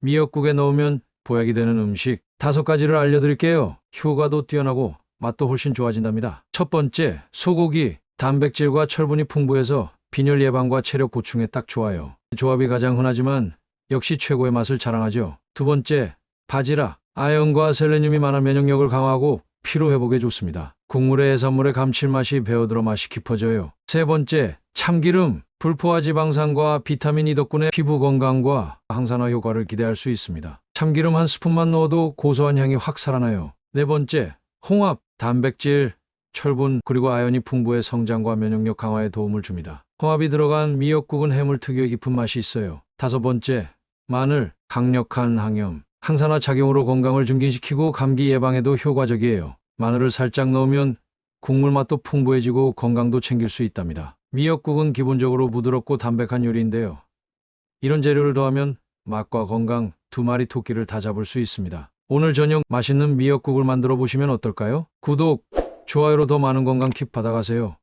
미역국에 넣으면 보약이 되는 음식 다섯 가지를 알려드릴게요. 효과도 뛰어나고 맛도 훨씬 좋아진답니다. 첫 번째, 소고기. 단백질과 철분이 풍부해서 빈혈 예방과 체력 보충에 딱 좋아요. 조합이 가장 흔하지만 역시 최고의 맛을 자랑하죠. 두 번째, 바지락. 아연과 셀레늄이 많아 면역력을 강화하고 피로 회복에 좋습니다. 국물에 해산물의 감칠맛이 배어들어 맛이 깊어져요. 세 번째, 참기름. 불포화 지방산과 비타민 E 덕분에 피부 건강과 항산화 효과를 기대할 수 있습니다. 참기름 한 스푼만 넣어도 고소한 향이 확 살아나요. 네 번째, 홍합. 단백질, 철분 그리고 아연이 풍부해 성장과 면역력 강화에 도움을 줍니다. 홍합이 들어간 미역국은 해물 특유의 깊은 맛이 있어요. 다섯 번째, 마늘. 강력한 항염. 항산화 작용으로 건강을 증진시키고 감기 예방에도 효과적이에요. 마늘을 살짝 넣으면 국물 맛도 풍부해지고 건강도 챙길 수 있답니다. 미역국은 기본적으로 부드럽고 담백한 요리인데요. 이런 재료를 더하면 맛과 건강 두 마리 토끼를 다 잡을 수 있습니다. 오늘 저녁 맛있는 미역국을 만들어 보시면 어떨까요? 구독, 좋아요로 더 많은 건강 팁 받아가세요.